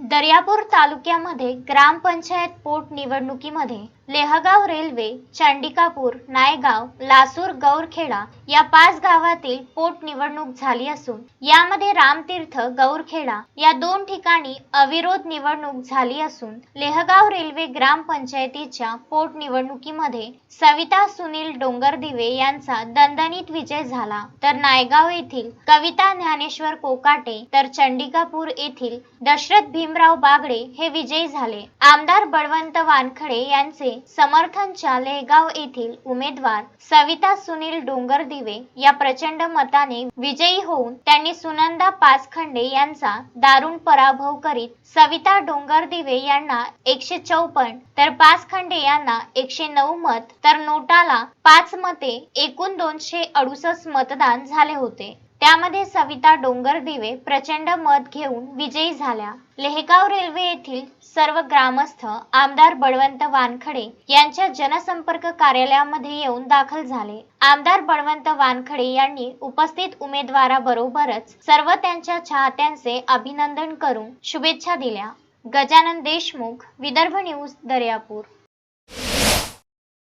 दर्यापूर तालुक्यामध्ये ग्रामपंचायत पोटनिवडणुकीमध्ये लेहगाव रेल्वे चंडिकापूर नायगाव लासूर गौरखेडा या पाच गावातील पोटनिवडणूक झाली असून यामध्ये रामतीर्थ गौरखेडा या दोन ठिकाणी अविरोध निवडणूक झाली असून लेहगाव रेल्वे ग्रामपंचायतीच्या पोटनिवडणुकीमध्ये सविता सुनील डोंगरदिवे यांचा दणदणीत विजय झाला. तर नायगाव येथील कविता ज्ञानेश्वर कोकाटे तर चंडिकापूर येथील दशरथ भीमराव बागडे हे विजयी झाले. आमदार बळवंत वानखडे यांचे समर्थनच्या लेगाव येथील उमेदवार सविता सुनील डोंगर दिवे या प्रचंड मताने विजयी होऊन त्यांनी सुनंदा पाचखंडे यांचा दारुण पराभव करीत सविता डोंगर दिवे यांना एकशे चौपन्न तर पाचखंडे यांना एकशे नऊ मत तर नोटाला पाच मते एकूण दोनशे अडुसष्ट मतदान झाले होते. त्यामध्ये सविता डोंगरदिवे प्रचंड मत घेऊन विजयी झाल्या. लेहगाव रेल्वे येथील सर्व ग्रामस्थ आमदार बळवंत वानखडे यांच्या जनसंपर्क कार्यालयामध्ये येऊन दाखल झाले. आमदार बळवंत वानखडे यांनी उपस्थित उमेदवाराबरोबरच सर्व त्यांच्या चाहत्यांचे अभिनंदन करून शुभेच्छा दिल्या. गजानन देशमुख विदर्भ न्यूज दर्यापूर.